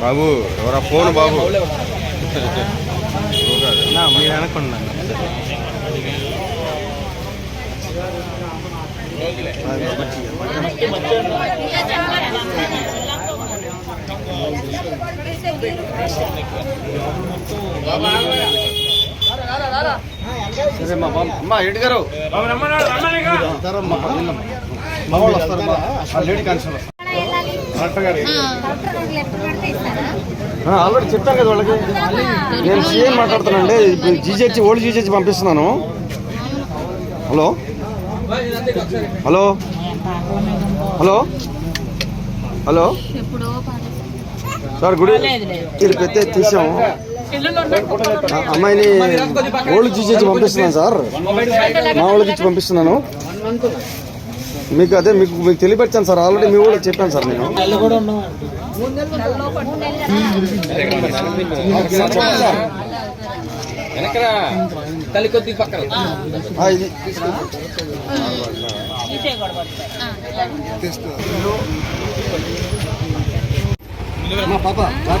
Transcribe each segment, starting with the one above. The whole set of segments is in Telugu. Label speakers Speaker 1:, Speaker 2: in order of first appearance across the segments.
Speaker 1: బాబు ఎవరా ఫోన్ బాబు
Speaker 2: మీరు అనుకున్నా
Speaker 1: బాబా మా బాబు అమ్మా గారు. మా వాళ్ళు వస్తారమ్మా. లేడీ కానిస్టేబుల్ ఆల్రెడీ చెప్పాను కదా వాళ్ళకి. నేను సీఎం మాట్లాడుతున్నానండి. ఇప్పుడు జీజెచ్చి ఓల్డ్ జీజెచ్చి పంపిస్తున్నాను. Hello? Hello? Hello? Hello? Sir గుడి ఇది పెద్ద తీసాము. అమ్మాయిని ఓల్డ్ జీజెచ్చి పంపిస్తున్నాను సార్. మా వాళ్ళకి ఇచ్చి పంపిస్తున్నాను. మీకు అదే మీకు మీకు తెలియపెట్టాను సార్. ఆల్రెడీ మీ కూడా చెప్పాను సార్ నేను. మా పాప పాప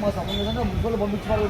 Speaker 3: మా సంబంధం మున్సిపల్ పంపించారు